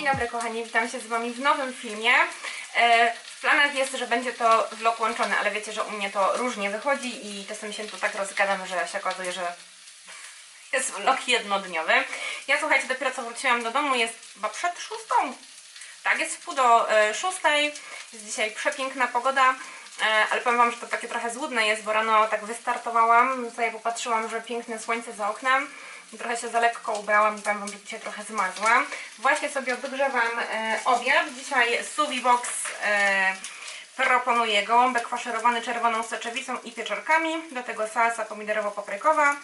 Dzień dobry kochani, witam się z Wami w nowym filmie. E, W planach jest, że będzie to vlog łączony, ale wiecie, że u mnie to różnie wychodzi i czasem się tu tak rozgadam, że się okazuje, że jest vlog jednodniowy. Ja słuchajcie, dopiero co wróciłam do domu, jest chyba przed szóstą. Tak, jest w pół do e, szóstej, jest dzisiaj przepiękna pogoda. E, Ale powiem Wam, że to takie trochę złudne jest, bo rano tak wystartowałam, sobie popatrzyłam, że piękne słońce za oknem trochę się za lekko ubrałam i powiem Wam, że dzisiaj trochę zmarzłam. Właśnie sobie wygrzewam e, obiad. Dzisiaj Suvi Box e, proponuje gołąbek faszerowany czerwoną soczewicą i pieczarkami. Do tego salsa pomidorowo-paprykowa,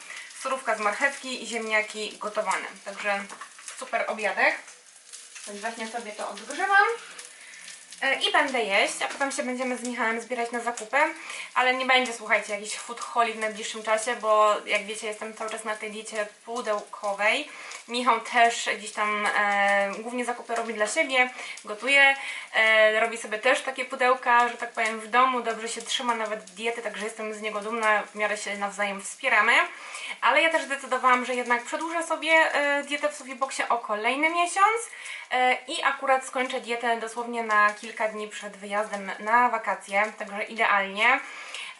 surówka z marchewki i ziemniaki gotowane. Także super obiadek. Więc właśnie sobie to odgrzewam. E, I będę jeść, a potem się będziemy z Michałem zbierać na zakupy, ale nie będzie, słuchajcie, jakiejś food holi w najbliższym czasie, bo jak wiecie, jestem cały czas na tej diecie pudełkowej. Michał też gdzieś tam e, głównie zakupy robi dla siebie, gotuje, e, robi sobie też takie pudełka, że tak powiem, w domu, dobrze się trzyma nawet diety, także jestem z niego dumna, w miarę się nawzajem wspieramy. Ale ja też zdecydowałam, że jednak przedłużę sobie e, dietę w Sofieboxie o kolejny miesiąc e, i akurat skończę dietę dosłownie na kilka dni przed wyjazdem na wakacje, także idealnie.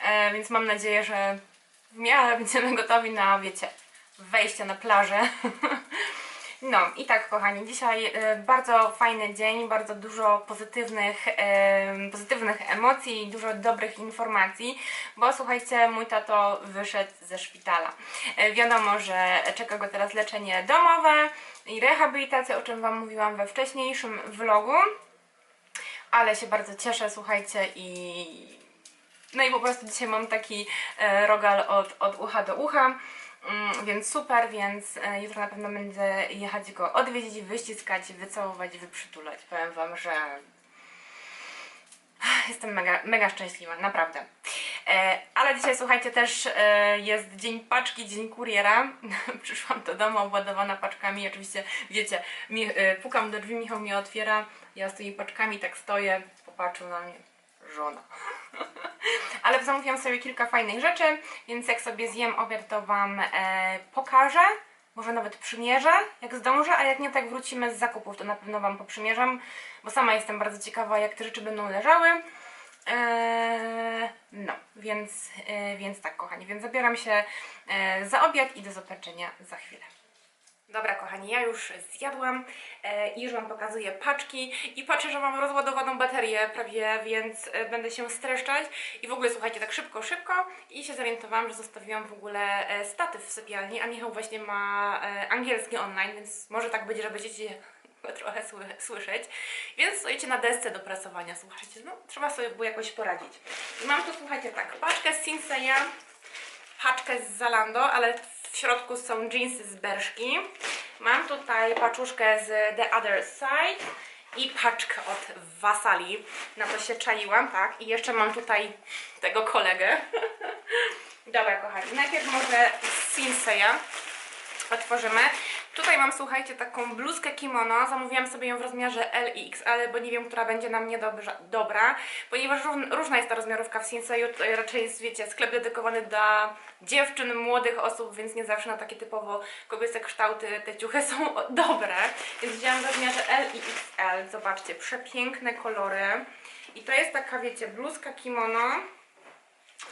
E, Więc mam nadzieję, że w miarę będziemy gotowi na, wiecie, wejście na plażę. No i tak kochani, dzisiaj e, bardzo fajny dzień, bardzo dużo pozytywnych, pozytywnych emocji, dużo dobrych informacji, bo słuchajcie, mój tato wyszedł ze szpitala. E, wiadomo, że czeka go teraz leczenie domowe i rehabilitacja, o czym Wam mówiłam we wcześniejszym vlogu, ale się bardzo cieszę, słuchajcie i no i po prostu dzisiaj mam taki e, rogal od, od ucha do ucha. Mm, Więc super, więc e, jutro na pewno będę jechać go odwiedzić, wyściskać, wycałować, wyprzytulać. Powiem Wam, że jestem mega, mega szczęśliwa, naprawdę. E, ale dzisiaj słuchajcie, też e, jest dzień paczki, dzień kuriera. Przyszłam do domu obładowana paczkami. Oczywiście, wiecie, mi, pukam do drzwi, Michał mi otwiera. Ja z tymi paczkami tak stoję, popatrzył na mnie. Żona. Ale zamówiłam sobie kilka fajnych rzeczy, więc jak sobie zjem obiad, to Wam e, pokażę. Może nawet przymierzę, jak zdążę, a jak nie, tak wrócimy z zakupów, to na pewno Wam poprzymierzam, bo sama jestem bardzo ciekawa, jak te rzeczy będą leżały. Eee, no, więc, e, więc tak, kochani, więc zabieram się e, za obiad i do zobaczenia za chwilę. Dobra, kochani, ja już zjadłam e, i już Wam pokazuję paczki. I patrzę, że mam rozładowaną baterię prawie, więc e, będę się streszczać. I w ogóle słuchajcie, tak szybko, szybko. I się zorientowałam, że zostawiłam w ogóle e, statyw w sypialni, a Michał właśnie ma angielski online, więc może tak być, że będziecie trochę sły, słyszeć, więc stoicie na desce do prasowania, słuchajcie, no trzeba sobie było jakoś poradzić. I mam tu, słuchajcie, tak, paczkę z Sinseya, paczkę z Zalando, ale w środku są jeansy z Berszki. Mam tutaj paczuszkę z The Other Side i paczkę od Wasali. Na to się czaiłam, tak? I jeszcze mam tutaj tego kolegę. Dobra, kochani, najpierw może z Sinseya otworzymy. Tutaj mam, słuchajcie, taką bluzkę kimono. Zamówiłam sobie ją w rozmiarze L i XL, bo nie wiem, która będzie na mnie dobrze, dobra. Ponieważ ró- różna jest ta rozmiarówka w Sinseju. Tutaj raczej jest, wiecie, sklep dedykowany dla dziewczyn, młodych osób, więc nie zawsze na takie typowo kobiece kształty te ciuchy są dobre. Więc wzięłam w rozmiarze L i XL. Zobaczcie, przepiękne kolory. I to jest taka, wiecie, bluzka kimono.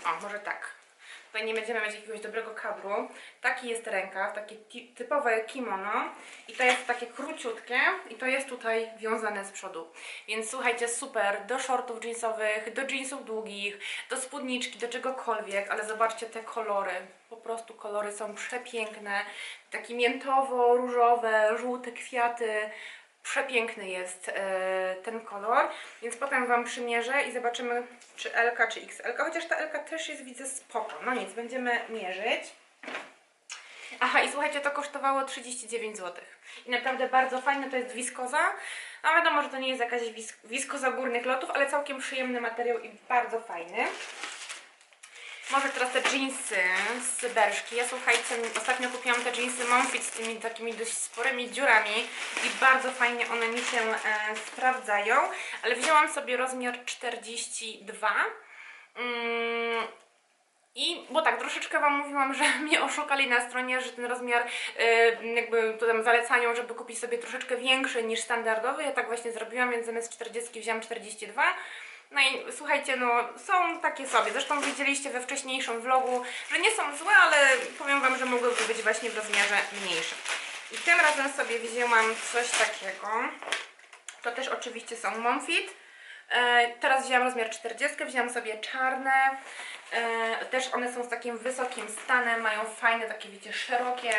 O, może tak. Tutaj nie będziemy mieć jakiegoś dobrego kadru. Taki jest rękaw, takie typowe kimono. I to jest takie króciutkie i to jest tutaj wiązane z przodu. Więc słuchajcie, super do shortów jeansowych, do jeansów długich, do spódniczki, do czegokolwiek, ale zobaczcie te kolory. Po prostu kolory są przepiękne. Takie miętowo-różowe, żółte kwiaty. Przepiękny jest e, ten kolor, więc potem Wam przymierzę i zobaczymy czy LK czy XL, chociaż ta LK też jest widzę spoko. No nic, będziemy mierzyć. Aha, i słuchajcie, to kosztowało 39 zł. I naprawdę bardzo fajne, to jest wiskoza. No wiadomo, że to nie jest jakaś wis wiskoza górnych lotów, ale całkiem przyjemny materiał i bardzo fajny. Może teraz te jeansy z Berszki. Ja słuchajcie, ostatnio kupiłam te jeansy Monfit z tymi takimi dość sporymi dziurami i bardzo fajnie one mi się e, sprawdzają, ale wzięłam sobie rozmiar 42. Mm, I, bo tak, troszeczkę Wam mówiłam, że mnie oszukali na stronie, że ten rozmiar y, jakby to tam zalecają, żeby kupić sobie troszeczkę większy niż standardowy. Ja tak właśnie zrobiłam, więc zamiast 40 wziąłam 42. No i słuchajcie, no są takie sobie. Zresztą widzieliście we wcześniejszym vlogu, że nie są złe, ale powiem Wam, że mogłyby być właśnie w rozmiarze mniejszym. I tym razem sobie wzięłam coś takiego. To też oczywiście są Momfit. E, teraz wzięłam rozmiar 40, wzięłam sobie czarne. E, też one są z takim wysokim stanem, mają fajne, takie wiecie, szerokie.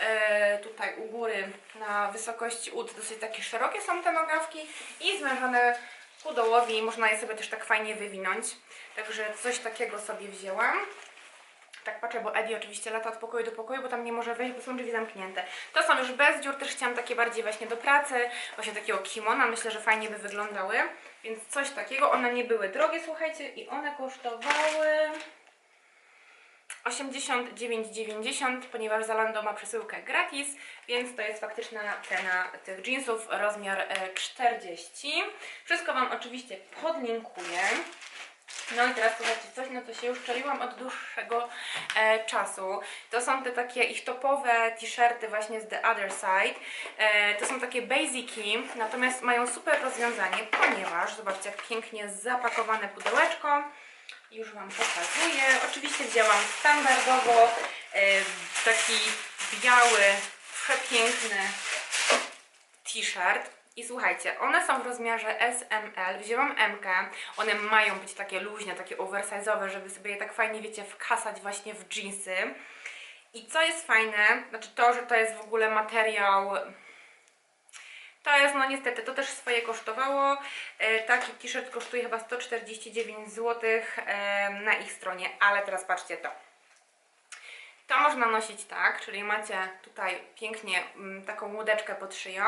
E, tutaj u góry na wysokości ud dosyć takie szerokie są te nogawki i zwężone ku dołowi. Można je sobie też tak fajnie wywinąć. Także coś takiego sobie wzięłam. Tak patrzę, bo Eddie oczywiście lata od pokoju do pokoju, bo tam nie może wejść, bo są drzwi zamknięte. To są już bez dziur, też chciałam takie bardziej właśnie do pracy, właśnie takiego kimona, myślę, że fajnie by wyglądały. Więc coś takiego, one nie były drogie, słuchajcie, i one kosztowały 89,90, ponieważ Zalando ma przesyłkę gratis, więc to jest faktyczna cena tych jeansów, rozmiar e, 40. Wszystko Wam oczywiście podlinkuję. No i teraz słuchajcie, coś na co się już czaiłam od dłuższego e, czasu. To są te takie ich topowe t-shirty właśnie z The Other Side. E, to są takie basiki, natomiast mają super rozwiązanie, ponieważ zobaczcie jak pięknie zapakowane pudełeczko. Już Wam pokazuję. Oczywiście wzięłam standardowo e, taki biały, przepiękny t-shirt. I słuchajcie, one są w rozmiarze SML, wzięłam MK, one mają być takie luźne, takie oversize'owe, żeby sobie je tak fajnie, wiecie, wkasać właśnie w jeansy. I co jest fajne, znaczy to, że to jest w ogóle materiał to jest, no niestety, to też swoje kosztowało. E, taki t-shirt kosztuje chyba 149 zł e, na ich stronie, ale teraz patrzcie to. To można nosić tak, czyli macie tutaj pięknie mm, taką łódeczkę pod szyją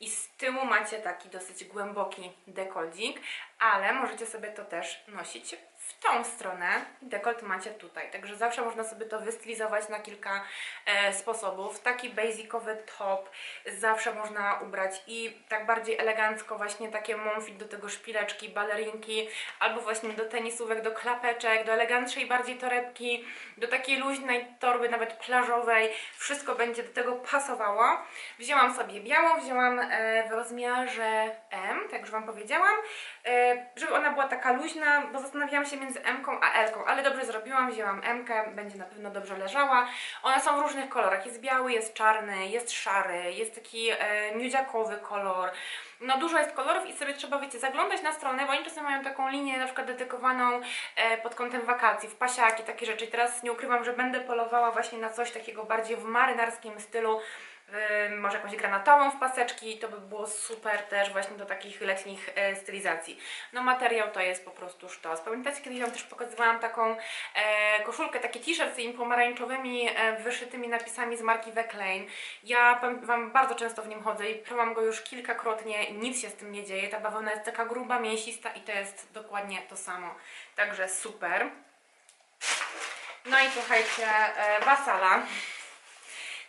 i z tyłu macie taki dosyć głęboki dekoldik, ale możecie sobie to też nosić w tą stronę. Dekolt macie tutaj, także zawsze można sobie to wystylizować na kilka e, sposobów. Taki basicowy top zawsze można ubrać i tak bardziej elegancko właśnie takie momfit do tego szpileczki, balerinki, albo właśnie do tenisówek, do klapeczek, do elegantszej bardziej torebki, do takiej luźnej torby, nawet plażowej. Wszystko będzie do tego pasowało. Wzięłam sobie białą, wzięłam e, w rozmiarze M, tak już Wam powiedziałam, e, żeby ona była taka luźna, bo zastanawiałam się między M a L, ale dobrze zrobiłam, wzięłam M, będzie na pewno dobrze leżała. One są w różnych kolorach, jest biały, jest czarny, jest szary, jest taki e, nudziakowy kolor. No dużo jest kolorów i sobie trzeba, wiecie, zaglądać na stronę, bo oni czasem mają taką linię na przykład dedykowaną e, pod kątem wakacji, w pasiaki, takie rzeczy. I teraz nie ukrywam, że będę polowała właśnie na coś takiego bardziej w marynarskim stylu, może jakąś granatową w paseczki, to by było super też właśnie do takich letnich e, stylizacji. No materiał to jest po prostu sztos. Pamiętacie, kiedyś Wam też pokazywałam taką e, koszulkę, taki t-shirt z tymi pomarańczowymi e, wyszytymi napisami z marki Veclane. Ja Wam bardzo często w nim chodzę i prałam go już kilkakrotnie nic się z tym nie dzieje. Ta bawełna jest taka gruba, mięsista i to jest dokładnie to samo. Także super. No i słuchajcie, Basala.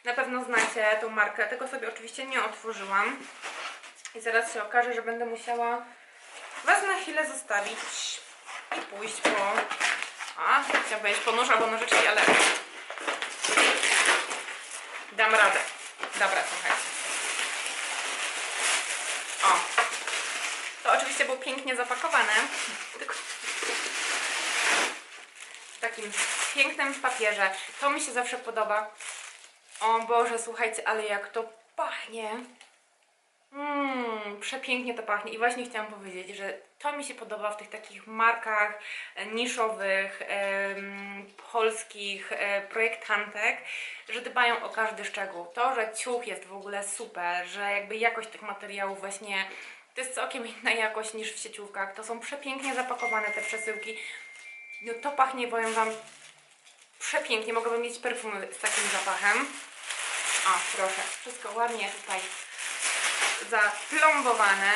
Na pewno znacie tą markę, tego sobie oczywiście nie otworzyłam. I zaraz się okaże, że będę musiała Was na chwilę zostawić i pójść po... A, chciałam powiedzieć po nóż albo nożyczki, ale dam radę. Dobra, słuchajcie. O, to oczywiście było pięknie zapakowane. Tylko w takim pięknym papierze. To mi się zawsze podoba. O Boże, słuchajcie, ale jak to pachnie. Mmm, przepięknie to pachnie. I właśnie chciałam powiedzieć, że to mi się podoba w tych takich markach e, niszowych, em, polskich e, projektantek, że dbają o każdy szczegół. To, że ciuch jest w ogóle super, że jakby jakość tych materiałów właśnie to jest całkiem inna jakość niż w sieciówkach. To są przepięknie zapakowane te przesyłki. No to pachnie, powiem Wam, przepięknie. Mogłabym mieć perfumy z takim zapachem. O, proszę, wszystko ładnie tutaj zaplombowane.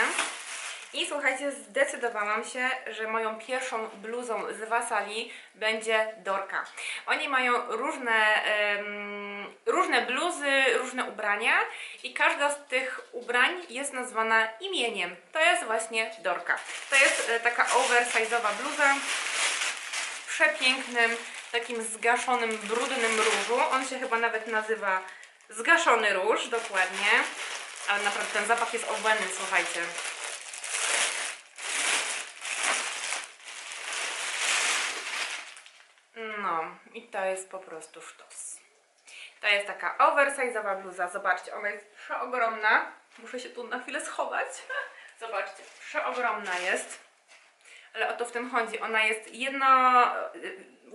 I słuchajcie, zdecydowałam się, że moją pierwszą bluzą z Wasali będzie Dorka. Oni mają różne, em, różne bluzy, różne ubrania i każda z tych ubrań jest nazwana imieniem. To jest właśnie Dorka. To jest e, taka oversize'owa bluza w przepięknym takim zgaszonym, brudnym różu. On się chyba nawet nazywa zgaszony róż, dokładnie. Ale naprawdę ten zapach jest obłędny, słuchajcie. No, i to jest po prostu sztos. To jest taka oversize'owa bluza. Zobaczcie, ona jest przeogromna. Muszę się tu na chwilę schować. Zobaczcie, przeogromna jest. Ale o to w tym chodzi. Ona jest jedno...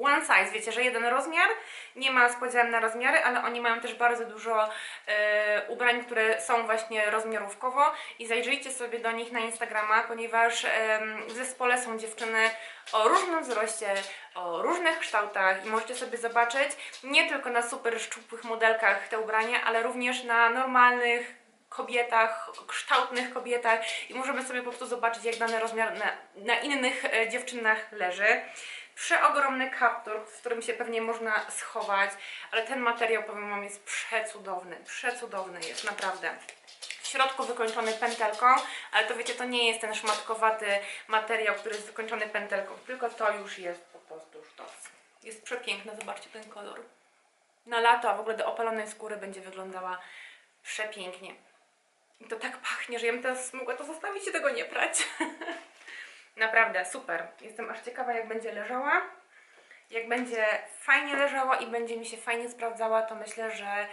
One size, wiecie, że jeden rozmiar. Nie ma z na rozmiary, ale oni mają też bardzo dużo e, ubrań, które są właśnie rozmiarówkowo. I zajrzyjcie sobie do nich na Instagrama, ponieważ em, w zespole są dziewczyny o różnym wzroście, o różnych kształtach i możecie sobie zobaczyć nie tylko na super szczupłych modelkach te ubrania, ale również na normalnych kobietach, kształtnych kobietach i możemy sobie po prostu zobaczyć jak dany rozmiar na, na innych e, dziewczynach leży. Przeogromny kaptur, w którym się pewnie można schować, ale ten materiał powiem Wam jest przecudowny, przecudowny jest naprawdę w środku wykończony pętelką, ale to wiecie, to nie jest ten szmatkowaty materiał, który jest wykończony pętelką, tylko to już jest po prostu sztos. Jest przepiękny, zobaczcie ten kolor. Na lato, a w ogóle do opalonej skóry będzie wyglądała przepięknie. I to tak pachnie, że ja bym teraz mogła to zostawić i tego nie prać. Naprawdę, super. Jestem aż ciekawa, jak będzie leżała. Jak będzie fajnie leżała i będzie mi się fajnie sprawdzała, to myślę, że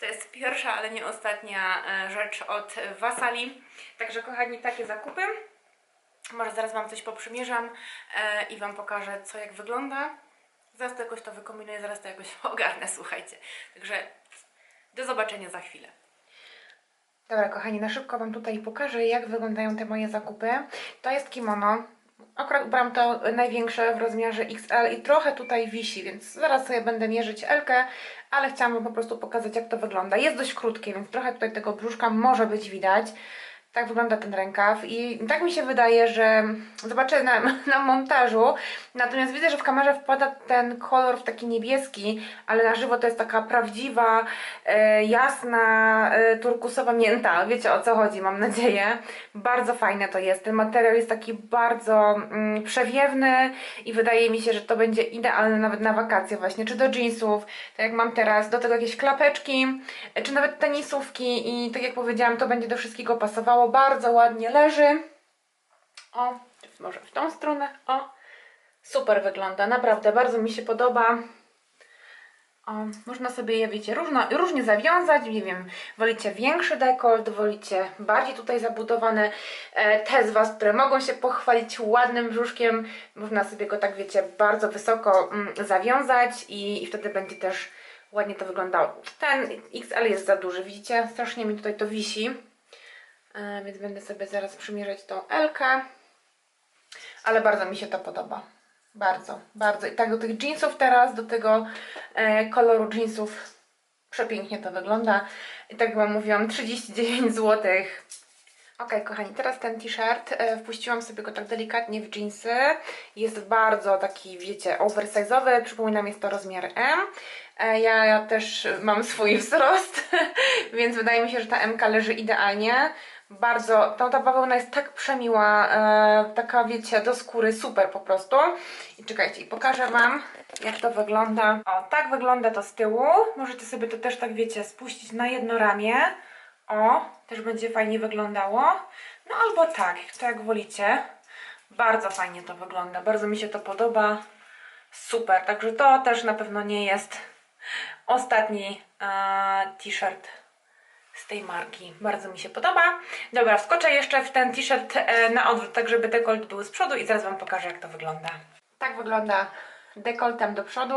to jest pierwsza, ale nie ostatnia e, rzecz od Wasali. Także kochani, takie zakupy. Może zaraz Wam coś poprzymierzam e, i Wam pokażę, co jak wygląda. Zaraz to jakoś to wykombinuję, zaraz to jakoś ogarnę, słuchajcie. Także do zobaczenia za chwilę. Dobra, kochani, na szybko Wam tutaj pokażę, jak wyglądają te moje zakupy. To jest kimono. Akurat ubrałam to największe w rozmiarze XL i trochę tutaj wisi, więc zaraz sobie będę mierzyć Elkę, ale chciałam Wam po prostu pokazać, jak to wygląda. Jest dość krótkie, więc trochę tutaj tego brzuszka może być widać. Tak wygląda ten rękaw i tak mi się wydaje, że zobaczę na, na montażu, natomiast widzę, że w kamerze wpada ten kolor w taki niebieski, ale na żywo to jest taka prawdziwa, e, jasna, e, turkusowa mięta. Wiecie o co chodzi, mam nadzieję. Bardzo fajne to jest. Ten materiał jest taki bardzo mm, przewiewny i wydaje mi się, że to będzie idealne nawet na wakacje właśnie, czy do jeansów, tak jak mam teraz, do tego jakieś klapeczki, e, czy nawet tenisówki i tak jak powiedziałam, to będzie do wszystkiego pasowało. Bardzo ładnie leży. O, może w tą stronę. O, super wygląda, naprawdę bardzo mi się podoba. O, można sobie je, wiecie, różno, różnie zawiązać, nie wiem, wolicie większy dekolt, wolicie bardziej tutaj zabudowane. E, te z Was, które mogą się pochwalić ładnym brzuszkiem, można sobie go tak, wiecie, bardzo wysoko mm, zawiązać i, i wtedy będzie też ładnie to wyglądało. Ten XL jest za duży, widzicie, strasznie mi tutaj to wisi, więc będę sobie zaraz przymierzać tą L-kę, ale bardzo mi się to podoba. Bardzo, bardzo. I tak do tych jeansów teraz, do tego e, koloru jeansów przepięknie to wygląda. I tak Wam mówiłam, 39 zł. Ok, kochani, teraz ten t-shirt. E, wpuściłam sobie go tak delikatnie w jeansy. Jest bardzo taki, wiecie, oversize'owy. Przypominam, jest to rozmiar M. E, ja, ja też mam swój wzrost, więc wydaje mi się, że ta M leży idealnie. Bardzo, ta, ta bawełna jest tak przemiła, e, taka wiecie, do skóry, super po prostu. I czekajcie, i pokażę Wam, jak to wygląda. O, tak wygląda to z tyłu. Możecie sobie to też tak, wiecie, spuścić na jedno ramię. O, też będzie fajnie wyglądało. No albo tak, to jak wolicie. Bardzo fajnie to wygląda, bardzo mi się to podoba. Super, także to też na pewno nie jest ostatni e, t-shirt z tej marki. Bardzo mi się podoba. Dobra, wskoczę jeszcze w ten t-shirt e, na odwrót, tak żeby dekolt był z przodu i zaraz Wam pokażę jak to wygląda. Tak wygląda dekoltem do przodu.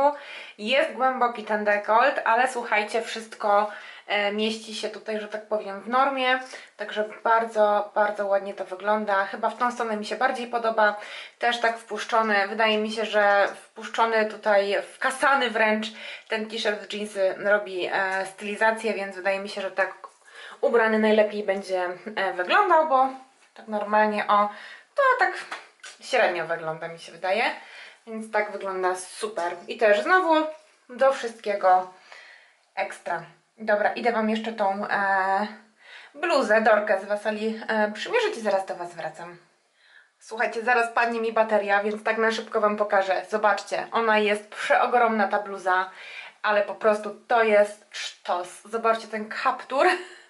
Jest głęboki ten dekolt, ale słuchajcie, wszystko e, mieści się tutaj, że tak powiem, w normie. Także bardzo, bardzo ładnie to wygląda. Chyba w tą stronę mi się bardziej podoba. Też tak wpuszczony, wydaje mi się, że wpuszczony tutaj, wkasany wręcz ten t-shirt z jeansy robi e, stylizację, więc wydaje mi się, że tak ubrany najlepiej będzie e, wyglądał, bo tak normalnie o, to tak średnio wygląda mi się wydaje. Więc tak wygląda super. I też znowu do wszystkiego ekstra. Dobra, idę Wam jeszcze tą e, bluzę, dorkę z Wasali e, przymierzyć i zaraz do Was wracam. Słuchajcie, zaraz padnie mi bateria, więc tak na szybko Wam pokażę. Zobaczcie, ona jest przeogromna ta bluza, ale po prostu to jest sztos. Zobaczcie ten kaptur.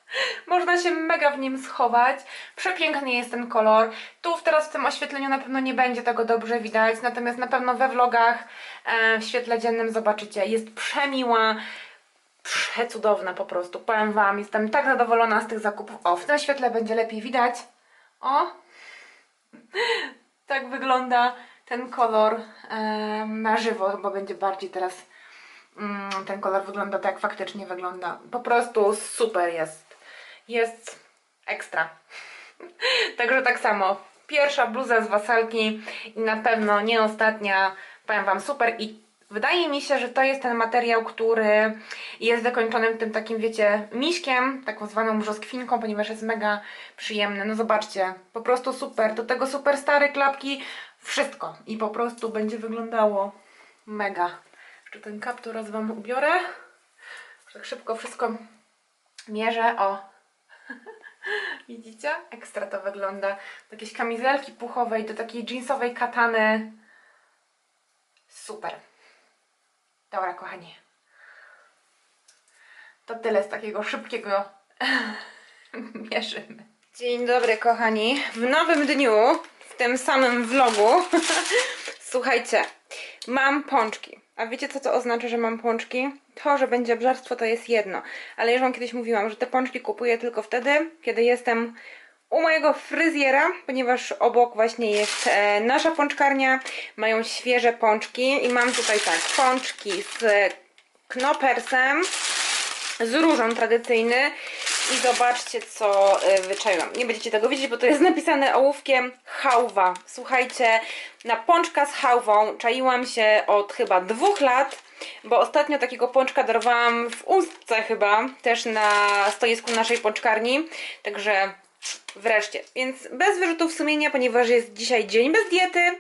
Można się mega w nim schować. Przepiękny jest ten kolor. Tu teraz w tym oświetleniu na pewno nie będzie tego dobrze widać, natomiast na pewno we vlogach e, w świetle dziennym zobaczycie. Jest przemiła, przecudowna po prostu. Powiem Wam, jestem tak zadowolona z tych zakupów. O, w tym świetle będzie lepiej widać. O, tak wygląda ten kolor em, na żywo. Chyba będzie bardziej teraz mm, ten kolor wygląda tak, jak faktycznie wygląda. Po prostu super jest. Jest ekstra. Także tak samo. Pierwsza bluza z wasalki i na pewno nie ostatnia. Powiem Wam super i wydaje mi się, że to jest ten materiał, który jest zakończonym tym takim, wiecie, miśkiem, taką zwaną brzoskwinką, ponieważ jest mega przyjemny. No zobaczcie, po prostu super. Do tego super stare klapki, wszystko. I po prostu będzie wyglądało mega. Jeszcze ten kaptur raz Wam ubiorę. Tak szybko wszystko mierzę. O, Widzicie? Ekstra to wygląda. Do jakiejś kamizelki puchowej, do takiej jeansowej katany. Super. Dobra, kochani. To tyle z takiego szybkiego mierzymy. Dzień dobry, kochani. W nowym dniu, w tym samym vlogu, słuchajcie, mam pączki. A wiecie, co to oznacza, że mam pączki? To, że będzie obżarstwo, to jest jedno. Ale już wam kiedyś mówiłam, że te pączki kupuję tylko wtedy, kiedy jestem u mojego fryzjera, ponieważ obok właśnie jest e, nasza pączkarnia. Mają świeże pączki i mam tutaj tak, pączki z knopersem, z różą tradycyjny i zobaczcie co y, wyczaiłam. Nie będziecie tego widzieć, bo to jest napisane ołówkiem hałwa. Słuchajcie, na pączka z hałwą czaiłam się od chyba dwóch lat, bo ostatnio takiego pączka darowałam w Ustce chyba, też na stoisku naszej pączkarni, także wreszcie. Więc bez wyrzutów sumienia, ponieważ jest dzisiaj dzień bez diety,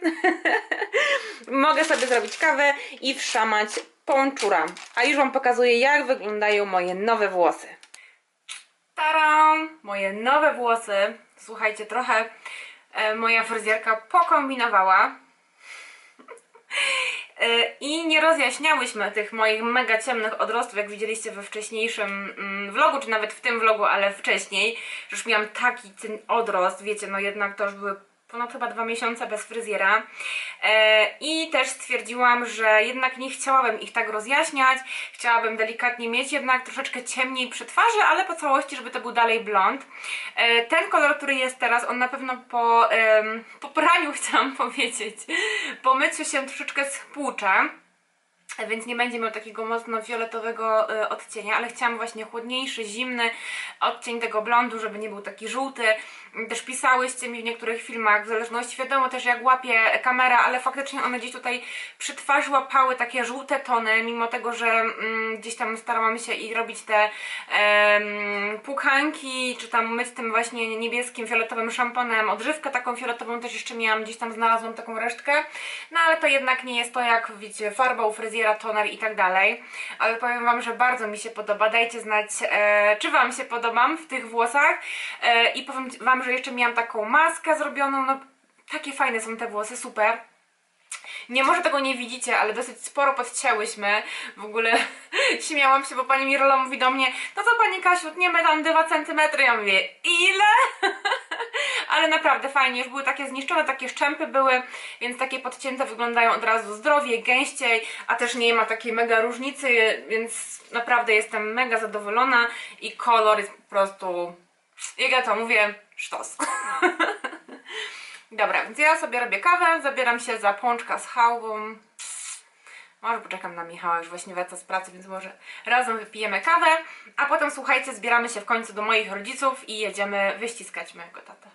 mogę sobie zrobić kawę i wszamać pączura. A już Wam pokazuję, jak wyglądają moje nowe włosy. Taram! Moje nowe włosy. Słuchajcie, trochę e, moja fryzjerka pokombinowała. E, I nie rozjaśniałyśmy tych moich mega ciemnych odrostów, jak widzieliście we wcześniejszym mm, vlogu, czy nawet w tym vlogu, ale wcześniej. Już miałam taki ten odrost, wiecie, no jednak to już były ponad chyba dwa miesiące bez fryzjera e, i też stwierdziłam, że jednak nie chciałabym ich tak rozjaśniać, chciałabym delikatnie mieć jednak troszeczkę ciemniej przy twarzy, ale po całości, żeby to był dalej blond. E, ten kolor, który jest teraz, on na pewno po, po praniu chciałam powiedzieć, po myciu się troszeczkę spłucze więc nie będzie miał takiego mocno fioletowego y, odcienia, ale chciałam właśnie chłodniejszy, zimny odcień tego blondu, żeby nie był taki żółty. Też pisałyście mi w niektórych filmach, w zależności, wiadomo też jak łapie kamera, ale faktycznie one gdzieś tutaj przy twarzy łapały takie żółte tony, mimo tego, że mm, gdzieś tam starałam się i robić te em, pukanki, czy tam myć tym właśnie niebieskim, fioletowym szamponem, odżywkę taką fioletową też jeszcze miałam, gdzieś tam znalazłam taką resztkę, no ale to jednak nie jest to jak, wiecie, farba u fryzjera, toner i tak dalej, ale powiem Wam, że bardzo mi się podoba, dajcie znać, e, czy Wam się podobam w tych włosach. E, i powiem Wam, że jeszcze miałam taką maskę zrobioną, no takie fajne są te włosy, super. Nie może tego nie widzicie, ale dosyć sporo podcięłyśmy. W ogóle śmiałam się, bo pani Mirola mówi do mnie, no to pani Kasiu, nie tam 2 cm. Ja mówię, ile? ale naprawdę fajnie, już były takie zniszczone, takie szczępy były, więc takie podcięte wyglądają od razu zdrowiej, gęściej, a też nie ma takiej mega różnicy, więc naprawdę jestem mega zadowolona i kolor jest po prostu, jak ja to mówię, sztos. Dobra, więc ja sobie robię kawę, zabieram się za pączka z hałwą. Może poczekam na Michała, już właśnie wraca z pracy, więc może razem wypijemy kawę, a potem słuchajcie, zbieramy się w końcu do moich rodziców i jedziemy wyściskać mojego tatę.